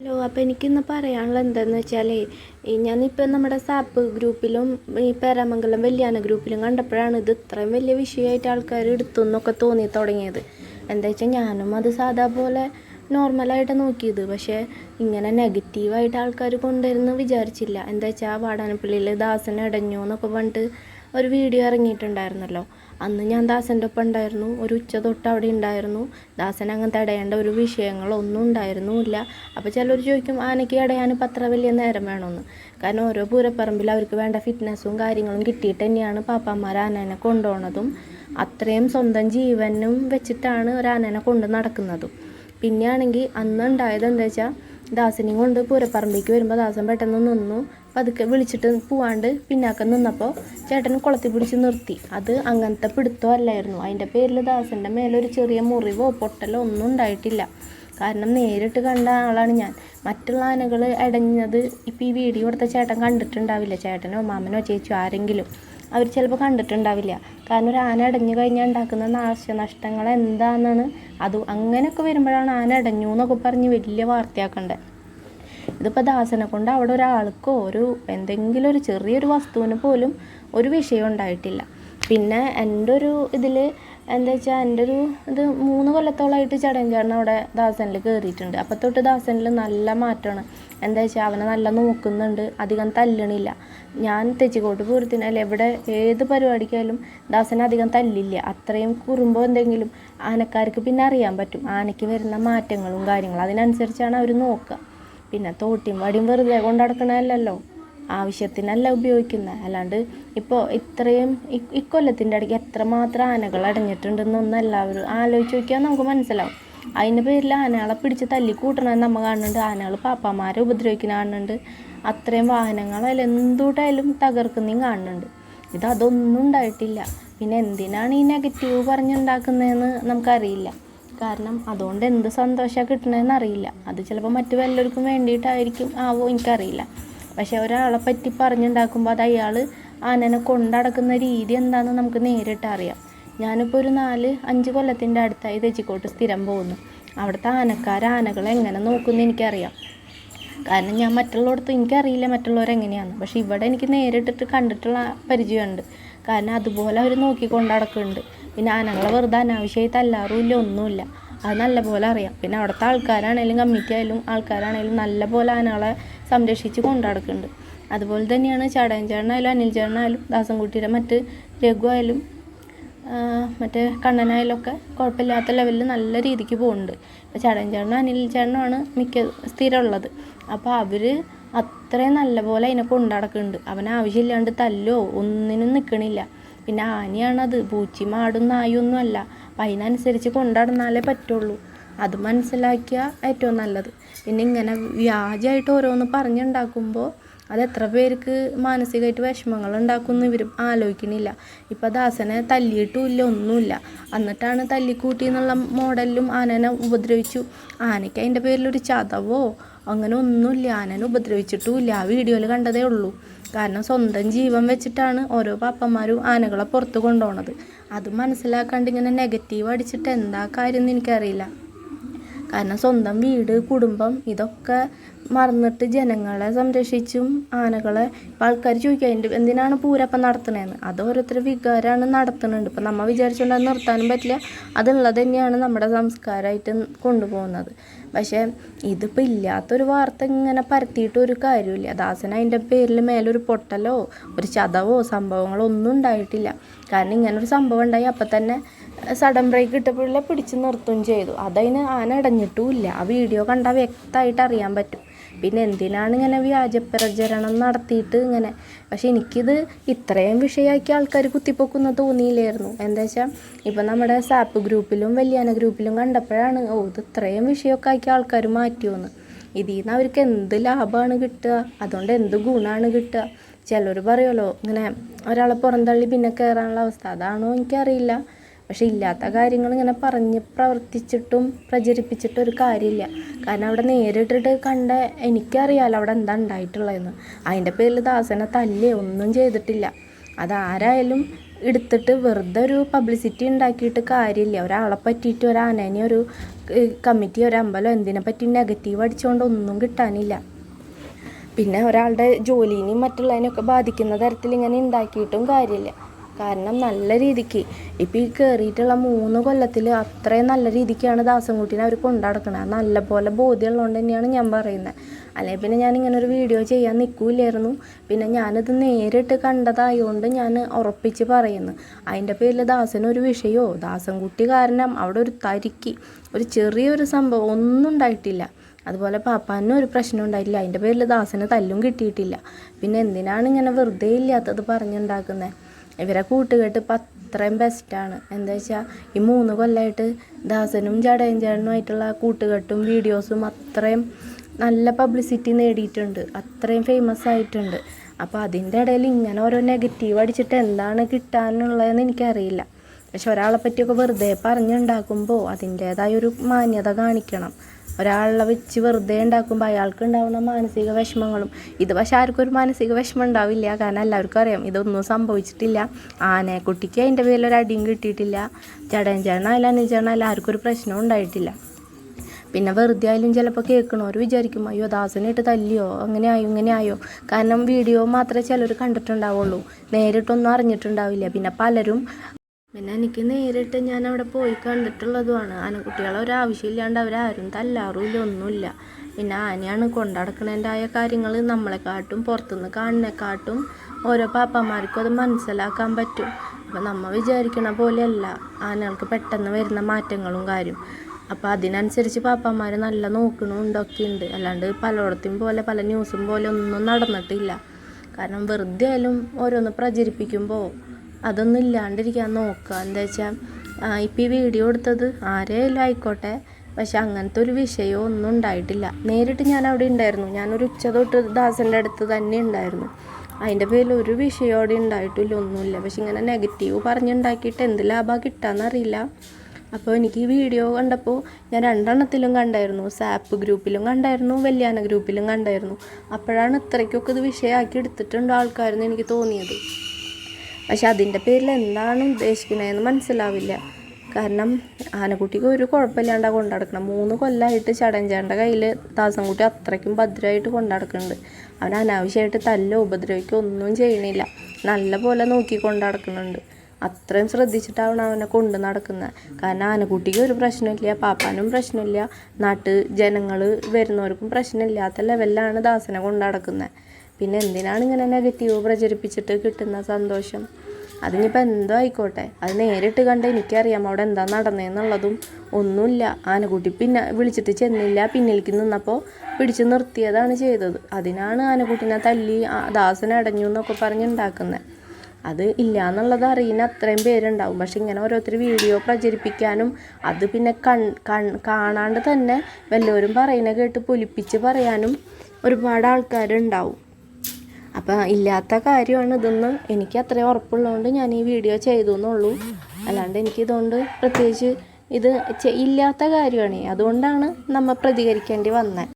Hello അപ്പോൾ എനിക്കിന്ന് പറയാനുള്ളത് എന്താണെന്ന് വെച്ചാലേ ഈ ഞാനിപ്പോൾ നമ്മുടെ സാപ്പ് ഗ്രൂപ്പിലും ഈ പേരാമംഗലം വല്യാന ഗ്രൂപ്പിലും കണ്ടപ്പോഴാണ് ഇത് ഇത്രയും വലിയ വിഷയമായിട്ട് ആൾക്കാർ എടുത്തു എന്നൊക്കെ തോന്നി തുടങ്ങിയത്. എന്താ വെച്ചാൽ ഞാനും അത് സാധാ പോലെ നോർമലായിട്ട് നോക്കിയത്. പക്ഷേ ഇങ്ങനെ നെഗറ്റീവായിട്ട് ആൾക്കാർ കൊണ്ടുവരുന്നു വിചാരിച്ചില്ല. എന്താ വെച്ചാൽ വാടാനപ്പള്ളിയിൽ ദാസൻ അടഞ്ഞു എന്നൊക്കെ പറഞ്ഞിട്ട് ഒരു വീഡിയോ ഇറങ്ങിയിട്ടുണ്ടായിരുന്നല്ലോ. അന്ന് ഞാൻ ദാസന്റെ ഒപ്പം ഉണ്ടായിരുന്നു ഒരു ഉച്ച തൊട്ട് അവിടെ ഉണ്ടായിരുന്നു. ദാസൻ അങ്ങ് തടയേണ്ട ഒരു വിഷയങ്ങളൊന്നും ഉണ്ടായിരുന്നുമില്ല. അപ്പോൾ ചിലർ ചോദിക്കും ആനയ്ക്ക് അടയാൻ പത്ര വലിയ നേരം വേണമെന്ന് കാരണം ഓരോ പൂരപ്പറമ്പിൽ അവർക്ക് വേണ്ട ഫിറ്റ്നസ്സും കാര്യങ്ങളും കിട്ടിയിട്ട് തന്നെയാണ് പാപ്പാമാർ ആനേനെ കൊണ്ടുപോണതും. അത്രയും സ്വന്തം ജീവനും വെച്ചിട്ടാണ് ഒരു ആനേനെ കൊണ്ട് നടക്കുന്നതും. പിന്നെയാണെങ്കിൽ അന്ന് ഉണ്ടായത് എന്താ വെച്ചാൽ ദാസനെയും കൊണ്ട് പൂരപ്പറമ്പിലേക്ക് വരുമ്പോൾ ദാസൻ പെട്ടെന്ന് നിന്നു. പതുക്കെ വിളിച്ചിട്ട് പോവാണ്ട് പിന്നാക്കം നിന്നപ്പോൾ ചേട്ടൻ കുളത്തിൽ പിടിച്ച് നിർത്തി. അത് അങ്ങനത്തെ പിടുത്തം അല്ലായിരുന്നു അതിന്റെ പേരിൽ ദാസന്റെ മേലൊരു ചെറിയ മുറിവോ പൊട്ടലോ ഒന്നും ഉണ്ടായിട്ടില്ല. കാരണം നേരിട്ട് കണ്ട ആളാണ് ഞാൻ. മറ്റുള്ള ആനകൾ അടഞ്ഞത് ഇപ്പോൾ ഈ വീഡിയോ എടുത്ത ചേട്ടൻ കണ്ടിട്ടുണ്ടാവില്ല. ചേട്ടനോ മാമനോ ചേച്ചിയോ ആരെങ്കിലും. അവർ ചിലപ്പോൾ കണ്ടിട്ടുണ്ടാവില്ല. കാരണം ഒരു ആന അടഞ്ഞു കഴിഞ്ഞാൽ ഉണ്ടാക്കുന്ന നാശനഷ്ടങ്ങൾ എന്താണെന്നാണ് അത് അങ്ങനെയൊക്കെ വരുമ്പോഴാണ് ആന അടഞ്ഞു എന്നൊക്കെ പറഞ്ഞ് വലിയ വാർത്തയാക്കണ്ടേ. ഇതിപ്പോൾ ദാസനെ കൊണ്ട് അവിടെ ഒരാൾക്കോ ഒരു എന്തെങ്കിലും ഒരു ചെറിയൊരു വസ്തുവിന് പോലും ഒരു വിഷയം ഉണ്ടായിട്ടില്ല. പിന്നെ എന്റെ ഒരു ഇതിൽ എന്താ വെച്ചാൽ എന്റെ ഒരു ഇത് മൂന്ന് കൊല്ലത്തോളമായിട്ട് ചടഞ്ചേട്ടൻ അവിടെ ദാസനിൽ കയറിയിട്ടുണ്ട് അപ്പോൾ തൊട്ട് ദാസനിൽ നല്ല മാറ്റമാണ്. എന്താ വെച്ചാൽ അവനെ നല്ല നോക്കുന്നുണ്ട്. അധികം തല്ലണില്ല. ഞാൻ തെച്ചിക്കോട്ട് പൂരത്തിന് അല്ല എവിടെ ഏത് പരിപാടിക്കായാലും ദാസനെ അധികം തല്ലില്ല. അത്രയും കുറുമ്പോ എന്തെങ്കിലും ആനക്കാർക്ക് പിന്നെ അറിയാൻ പറ്റും. ആനയ്ക്ക് വരുന്ന മാറ്റങ്ങളും കാര്യങ്ങളും അതിനനുസരിച്ചാണ് അവർ നോക്കുക. പിന്നെ തോട്ടിയും വടിയും വെറുതെ കൊണ്ടടക്കണമല്ലോ ആവശ്യത്തിനല്ല ഉപയോഗിക്കുന്നത് അല്ലാണ്ട് ഇപ്പോൾ ഇത്രയും ഇക്കൊല്ലത്തിന്റെ ഇടയ്ക്ക് എത്രമാത്രം ആനകൾ അടഞ്ഞിട്ടുണ്ടെന്നൊന്നും എല്ലാവരും ആലോചിച്ച് നോക്കിയാൽ നമുക്ക് മനസ്സിലാവും. അതിന്റെ പേരിൽ ആനകളെ പിടിച്ച് തല്ലി കൂട്ടണമെന്ന് നമ്മൾ കാണുന്നുണ്ട്. ആനകൾ പാപ്പാമാരെ ഉപദ്രവിക്കുന്ന കാണുന്നുണ്ട് അത്രയും വാഹനങ്ങളായാലും എന്തുകൊണ്ടായാലും തകർക്കുന്നതും കാണുന്നുണ്ട്. ഇത് അതൊന്നും ഉണ്ടായിട്ടില്ല. പിന്നെ എന്തിനാണ് ഈ നെഗറ്റീവ് പറഞ്ഞുണ്ടാക്കുന്നതെന്ന് നമുക്കറിയില്ല. കാരണം അതുകൊണ്ട് എന്ത് സന്തോഷമാണ് കിട്ടണതെന്ന് അറിയില്ല അത് ചിലപ്പോൾ മറ്റു വല്ലവർക്കും വേണ്ടിയിട്ടായിരിക്കും ആവോ എനിക്കറിയില്ല. പക്ഷെ ഒരാളെ പറ്റി പറഞ്ഞുണ്ടാക്കുമ്പോൾ അത് അയാൾ ആനനെ കൊണ്ടടക്കുന്ന രീതി എന്താണെന്ന് നമുക്ക് നേരിട്ട് അറിയാം. ഞാനിപ്പോൾ ഒരു നാല് അഞ്ച് കൊല്ലത്തിന്റെ അടുത്തായി തെച്ചിക്കോട്ട് സ്ഥിരം പോകുന്നു. അവിടുത്തെ ആനക്കാർ ആനകളെ എങ്ങനെ നോക്കുമെന്ന് എനിക്കറിയാം. കാരണം ഞാൻ മറ്റുള്ളടത്ത് എനിക്കറിയില്ല മറ്റുള്ളവരെങ്ങനെയാണ് പക്ഷെ ഇവിടെ എനിക്ക് നേരിട്ടിട്ട് കണ്ടിട്ടുള്ള പരിചയമുണ്ട്. കാരണം അതുപോലെ അവർ നോക്കിക്കൊണ്ട് നടക്കുന്നുണ്ട് പിന്നെ ആനകളെ വെറുതെ അനാവശ്യമായി തല്ലാറുമില്ല ഒന്നുമില്ല. അത് നല്ല പോലെ അറിയാം. പിന്നെ അവിടുത്തെ ആൾക്കാരാണേലും കമ്മിറ്റി ആയാലും ആൾക്കാരാണേലും നല്ലപോലെ ആനകളെ സംരക്ഷിച്ച് കൊണ്ടുനടക്കുന്നുണ്ട് അതുപോലെ തന്നെയാണ് ചടയൻ ചേട്ടനായാലും ദാസൻകുട്ടിയുടെ മറ്റ് രഘു ആയാലും കണ്ണനായാലും മറ്റേ കണ്ണനായാലൊക്കെ കുഴപ്പമില്ലാത്ത ലെവലിൽ നല്ല രീതിക്ക് പോകുന്നുണ്ട്. ഇപ്പോൾ ചടൻ ചേട്ടനും മിക്ക സ്ഥിരമുള്ളത്. അപ്പോൾ അവർ അത്രയും നല്ല പോലെ അതിനെ കൊണ്ടുനടക്കുന്നുണ്ട് അവന് ആവശ്യമില്ലാണ്ട് തല്ലോ ഒന്നിനും നിൽക്കണില്ല പിന്നെ ആനയാണത്. പൂച്ചി മാടും നായൊന്നും അല്ല. അപ്പം അതിനനുസരിച്ച് കൊണ്ടുനടന്നാലേ പറ്റുള്ളൂ. അത് മനസ്സിലാക്കിയ ഏറ്റവും നല്ലത്. പിന്നെ ഇങ്ങനെ വ്യാജമായിട്ട് ഓരോന്ന് പറഞ്ഞുണ്ടാക്കുമ്പോൾ അത് എത്ര പേർക്ക് മാനസികമായിട്ട് വിഷമങ്ങൾ ഉണ്ടാക്കുമെന്ന് ഇവർ ആലോചിക്കണില്ല. ഇപ്പം ദാസനെ തല്ലിയിട്ടുമില്ല ഒന്നുമില്ല. എന്നിട്ടാണ് തല്ലിക്കൂട്ടി എന്നുള്ള മോഡലിലും ആനനെ ഉപദ്രവിച്ചു. ആനയ്ക്ക് അതിന്റെ പേരിലൊരു ചതവോ അങ്ങനെ ഒന്നുമില്ല. ആനനെ ഉപദ്രവിച്ചിട്ടുമില്ല. ആ വീഡിയോയിൽ കണ്ടതേ ഉള്ളൂ. കാരണം സ്വന്തം ജീവൻ വെച്ചിട്ടാണ് ഓരോ പാപ്പന്മാരും ആനകളെ പുറത്ത് കൊണ്ടുപോണത്. അത് മനസ്സിലാക്കാണ്ട് ഇങ്ങനെ നെഗറ്റീവ് അടിച്ചിട്ട് എന്താ കാര്യം എന്ന് എനിക്കറിയില്ല. കാരണം സ്വന്തം വീട് കുടുംബം ഇതൊക്കെ മറന്നിട്ട് ജനങ്ങളെ സംരക്ഷിച്ചും ആനകളെ ഇപ്പം ആൾക്കാർ ചോദിക്കുക അതിന്റെ എന്തിനാണ് പൂരപ്പം നടത്തണേന്ന് അത് ഓരോരുത്തരുടെ വികാരമാണ് നടത്തുന്നുണ്ട്. ഇപ്പം നമ്മൾ വിചാരിച്ചുകൊണ്ട് അത് നിർത്താനും പറ്റില്ല. അതുള്ളത് തന്നെയാണ് നമ്മുടെ സംസ്കാരമായിട്ട് കൊണ്ടുപോകുന്നത്. പക്ഷേ ഇതിപ്പോൾ ഇല്ലാത്തൊരു വാർത്ത ഇങ്ങനെ പരത്തിയിട്ട് ഒരു കാര്യമില്ല ദാസൻ അതിന്റെ പേരിൽ മേലൊരു പൊട്ടലോ ഒരു ചതവോ സംഭവങ്ങളോ ഒന്നും ഉണ്ടായിട്ടില്ല. കാരണം ഇങ്ങനൊരു സംഭവം ഉണ്ടായി അപ്പം തന്നെ സഡൻ ബ്രേക്ക് ഇട്ടപ്പോഴേ പിടിച്ച് നിർത്തുകയും ചെയ്തു. അതതിന് ആന അടഞ്ഞിട്ടുമില്ല. ആ വീഡിയോ കണ്ടാൽ വ്യക്തമായിട്ട് അറിയാൻ പറ്റും. പിന്നെ എന്തിനാണ് ഇങ്ങനെ വ്യാജ പ്രചരണം നടത്തിയിട്ട് ഇങ്ങനെ? പക്ഷെ എനിക്കിത് ഇത്രയും വിഷയമാക്കി ആൾക്കാർ കുത്തിപ്പൊക്കുന്ന തോന്നിയില്ലായിരുന്നു. എന്താ വെച്ചാൽ ഇപ്പം നമ്മുടെ സാപ്പ് ഗ്രൂപ്പിലും വല്യാന ഗ്രൂപ്പിലും കണ്ടപ്പോഴാണ് ഓ ഇത് ഇത്രയും വിഷയമൊക്കെ ആക്കി ആൾക്കാർ മാറ്റിയോന്ന്. ഇതിൽ നിന്ന് അവർക്ക് എന്ത് ലാഭമാണ് കിട്ടുക? അതുകൊണ്ട് എന്ത് ഗുണമാണ് കിട്ടുക? ചിലർ പറയുമല്ലോ ഇങ്ങനെ ഒരാളെ പുറന്തള്ളി പിന്നെ കയറാനുള്ള അവസ്ഥ. അതാണോ എനിക്കറിയില്ല. പക്ഷെ ഇല്ലാത്ത കാര്യങ്ങൾ ഇങ്ങനെ പറഞ്ഞ് പ്രവർത്തിച്ചിട്ടും പ്രചരിപ്പിച്ചിട്ടും ഒരു കാര്യമില്ല. കാരണം അവിടെ നേരിട്ടിട്ട് കണ്ട എനിക്കറിയാലോ അവിടെ എന്താ ഉണ്ടായിട്ടുള്ളതെന്ന്. അതിന്റെ പേരിൽ ദാസനെ തല്ലേ ഒന്നും ചെയ്തിട്ടില്ല. അതാരായാലും എടുത്തിട്ട് വെറുതെ ഒരു പബ്ലിസിറ്റി ഉണ്ടാക്കിയിട്ട് കാര്യമില്ല. ഒരാളെ പറ്റിയിട്ട് ഒരു ഒരു കമ്മിറ്റി ഒരു അമ്പലം എന്തിനെ പറ്റി നെഗറ്റീവ് അടിച്ചുകൊണ്ട് ഒന്നും കിട്ടാനില്ല. പിന്നെ ഒരാളുടെ ജോലിനെയും മറ്റുള്ളതിനെയൊക്കെ ബാധിക്കുന്ന തരത്തിൽ ഇങ്ങനെ ഉണ്ടാക്കിയിട്ടും കാര്യമില്ല. കാരണം നല്ല രീതിക്ക്. ഇപ്പം ഈ കയറിയിട്ടുള്ള മൂന്ന് കൊല്ലത്തിൽ അത്രയും നല്ല രീതിക്കാണ് ദാസൻകുട്ടീനെ അവർ കൊണ്ടുനടക്കണത് നല്ല പോലെ ബോധ്യമുള്ളതുകൊണ്ട് തന്നെയാണ് ഞാൻ പറയുന്നത് അല്ലെങ്കിൽ പിന്നെ ഞാൻ ഇങ്ങനെ ഒരു വീഡിയോ ചെയ്യാൻ നിൽക്കില്ലായിരുന്നു പിന്നെ ഞാനിത് നേരിട്ട് കണ്ടതായതുകൊണ്ട് ഞാൻ ഉറപ്പിച്ച് പറയുന്നു. അതിന്റെ പേരിൽ ദാസനൊരു വിഷയമോ ദാസൻകുട്ടി കാരണം അവിടെ ഒരു തരിക്ക് ഒരു ചെറിയൊരു സംഭവം ഒന്നും ഉണ്ടായിട്ടില്ല. അതുപോലെ പാപ്പാനും ഒരു പ്രശ്നം ഉണ്ടായിട്ടില്ല. അതിന്റെ പേരിൽ ദാസന് തല്ലും കിട്ടിയിട്ടില്ല. പിന്നെ എന്തിനാണ് ഇങ്ങനെ വെറുതെ ഇല്ലാത്തത് പറഞ്ഞുണ്ടാക്കുന്നത് ഇവരെ കൂട്ടുകെട്ട് അത്രയും ബെസ്റ്റാണ് എന്താ വെച്ചാൽ ഈ മൂന്ന് കൊല്ലമായിട്ട് ദാസനും ജടയും ചേട്ടനുമായിട്ടുള്ള കൂട്ടുകെട്ടും വീഡിയോസും അത്രയും നല്ല പബ്ലിസിറ്റി നേടിയിട്ടുണ്ട്. അത്രയും ഫേമസ് ആയിട്ടുണ്ട്. അപ്പോൾ അതിന്റെ ഇടയിൽ ഇങ്ങനെ ഓരോ നെഗറ്റീവ് അടിച്ചിട്ട് എന്താണ് കിട്ടാനുള്ളതെന്ന് എനിക്കറിയില്ല. പക്ഷെ ഒരാളെ പറ്റിയൊക്കെ വെറുതെ പറഞ്ഞുണ്ടാക്കുമ്പോൾ അതിന്റേതായ ഒരു മാന്യത കാണിക്കണം. ഒരാളെ വെച്ച് വെറുതെ ഉണ്ടാക്കുമ്പോൾ അയാൾക്ക് ഉണ്ടാവുന്ന മാനസിക വിഷമങ്ങളും. ഇത് പക്ഷേ ആർക്കും ഒരു മാനസിക വിഷമം ഉണ്ടാവില്ല. കാരണം എല്ലാവർക്കും അറിയാം ഇതൊന്നും സംഭവിച്ചിട്ടില്ല. ആനക്കുട്ടിക്ക് അതിന്റെ പേരിൽ ഒരു അടിയും കിട്ടിയിട്ടില്ല. ചടയൻ ചേട്ടനായാലും അനുചേട്ടനായാലും ആർക്കും ഒരു പ്രശ്നവും ഉണ്ടായിട്ടില്ല. പിന്നെ വെറുതെ ആയാലും ചിലപ്പോൾ കേൾക്കണവർ വിചാരിക്കും അയ്യോ ദാസനായിട്ട് തല്ലിയോ? അങ്ങനെ ആയോ? ഇങ്ങനെ ആയോ? കാരണം വീഡിയോ മാത്രമേ ചിലർ കണ്ടിട്ടുണ്ടാവുള്ളൂ. നേരിട്ടൊന്നും അറിഞ്ഞിട്ടുണ്ടാവില്ല. പിന്നെ പലരും പിന്നെ എനിക്ക് നേരിട്ട് ഞാൻ അവിടെ പോയി കണ്ടിട്ടുള്ളതുമാണ്. ആനക്കുട്ടികളെ ഒരാവശ്യമില്ലാണ്ട് അവരാരും തല്ലാറുമില്ല ഒന്നുമില്ല. പിന്നെ ആനയാണ് കൊണ്ടടക്കണേന്റെതായ കാര്യങ്ങൾ നമ്മളെക്കാട്ടും പുറത്തുനിന്ന് കാണുന്നേക്കാട്ടും ഓരോ പാപ്പന്മാർക്കും അത് മനസ്സിലാക്കാൻ പറ്റും. അപ്പോൾ നമ്മൾ വിചാരിക്കണ പോലെയല്ല ആനകൾക്ക് പെട്ടെന്ന് വരുന്ന മാറ്റങ്ങളും കാര്യം. അപ്പോൾ അതിനനുസരിച്ച് പാപ്പന്മാർ നല്ല നോക്കണുണ്ടൊക്കെ ഉണ്ട് അല്ലാണ്ട് പലയിടത്തും പോലെ പല ന്യൂസും പോലെ ഒന്നും നടന്നിട്ടില്ല. കാരണം വെറുതെ ആയാലും ഓരോന്ന് പ്രചരിപ്പിക്കുമ്പോൾ അതൊന്നും ഇല്ലാണ്ടിരിക്കാൻ നോക്കുക. എന്താ വെച്ചാൽ ഇപ്പം ഈ വീഡിയോ എടുത്തത് ആരെയല്ല ആയിക്കോട്ടെ. പക്ഷെ അങ്ങനത്തെ ഒരു വിഷയമോ ഒന്നും ഉണ്ടായിട്ടില്ല. നേരിട്ട് ഞാൻ അവിടെ ഉണ്ടായിരുന്നു. ഞാനൊരു ഉച്ച തൊട്ട് ദാസന്റെ അടുത്ത് തന്നെ ഉണ്ടായിരുന്നു. അതിന്റെ പേരിൽ ഒരു വിഷയം അവിടെ ഉണ്ടായിട്ടില്ല ഒന്നുമില്ല. പക്ഷെ ഇങ്ങനെ നെഗറ്റീവ് പറഞ്ഞുണ്ടാക്കിയിട്ട് എന്ത് ലാഭമാണ് കിട്ടാന്നറിയില്ല അപ്പോൾ എനിക്ക് ഈ വീഡിയോ കണ്ടപ്പോൾ ഞാൻ രണ്ടെണ്ണത്തിലും കണ്ടായിരുന്നു. സാപ്പ് ഗ്രൂപ്പിലും കണ്ടായിരുന്നു വല്യാന ഗ്രൂപ്പിലും കണ്ടായിരുന്നു. അപ്പോഴാണ് ഇത്രയ്ക്കൊക്കെ ഇത് വിഷയമാക്കി എടുത്തിട്ടുണ്ട് ആൾക്കാരെന്ന് എനിക്ക് തോന്നിയത്. പക്ഷെ അതിന്റെ പേരിൽ എന്താണ് ഉദ്ദേശിക്കുന്നതെന്ന് മനസ്സിലാവില്ല. കാരണം ആനക്കുട്ടിക്ക് ഒരു കുഴപ്പമില്ലാണ്ട് കൊണ്ടു നടക്കണം മൂന്ന് കൊല്ലമായിട്ട് ചടഞ്ചേന്റെ കയ്യിൽ ദാസൻകുട്ടി അത്രയ്ക്കും ഭദ്രമായിട്ട് കൊണ്ടു നടക്കുന്നുണ്ട് അവൻ അനാവശ്യമായിട്ട് തല്ലോ ഉപദ്രവിക്കോ ഒന്നും ചെയ്യണില്ല. നല്ല പോലെ നോക്കി കൊണ്ടു നടക്കുന്നുണ്ട് അത്രയും ശ്രദ്ധിച്ചിട്ടാണ് അവനെ കൊണ്ട് നടക്കുന്നത്. കാരണം ആനക്കുട്ടിക്ക് ഒരു പ്രശ്നമില്ല പാപ്പാനും പ്രശ്നമില്ല. നാട്ട് ജനങ്ങൾ വരുന്നവർക്കും പ്രശ്നമില്ലാത്ത ലെവലിലാണ് ദാസനെ കൊണ്ട് നടക്കുന്നത് പിന്നെ എന്തിനാണ് ഇങ്ങനെ നെഗറ്റീവ് പ്രചരിപ്പിച്ചിട്ട് കിട്ടുന്ന സന്തോഷം? അതിനിപ്പോൾ എന്തോ ആയിക്കോട്ടെ. അത് നേരിട്ട് കണ്ട് എനിക്കറിയാം അവിടെ എന്താ നടന്നതെന്നുള്ളതും ഒന്നുമില്ല. ആനക്കുട്ടി പിന്നെ വിളിച്ചിട്ട് ചെന്നില്ല. പിന്നിലേക്ക് നിന്നപ്പോൾ പിടിച്ച് നിർത്തിയതാണ് ചെയ്തത്. അതിനാണ് ആനക്കുട്ടിനെ തല്ലി ദാസനെ അടഞ്ഞു എന്നൊക്കെ പറഞ്ഞുണ്ടാക്കുന്നത് അത് ഇല്ല എന്നുള്ളത് അറിയുന്ന അത്രയും പേരുണ്ടാവും. പക്ഷെ ഇങ്ങനെ ഓരോരുത്തർ വീഡിയോ പ്രചരിപ്പിക്കാനും അത് പിന്നെ കൺ കൺ കാണാണ്ട് തന്നെ വല്ലവരും പറയുന്ന കേട്ട് പൊലിപ്പിച്ച് പറയാനും ഒരുപാട് ആൾക്കാരുണ്ടാവും. അപ്പം ഇല്ലാത്ത കാര്യമാണ് ഇതെന്ന് എനിക്ക് അത്രയും ഉറപ്പുള്ളതുകൊണ്ട് ഞാൻ ഈ വീഡിയോ ചെയ്തു എന്നുള്ളൂ. അല്ലാണ്ട് എനിക്കിതുകൊണ്ട് പ്രത്യേകിച്ച് ഇത് ഇല്ലാത്ത കാര്യമാണ്. അതുകൊണ്ടാണ് നമ്മൾ പ്രതികരിക്കേണ്ടി വന്നത്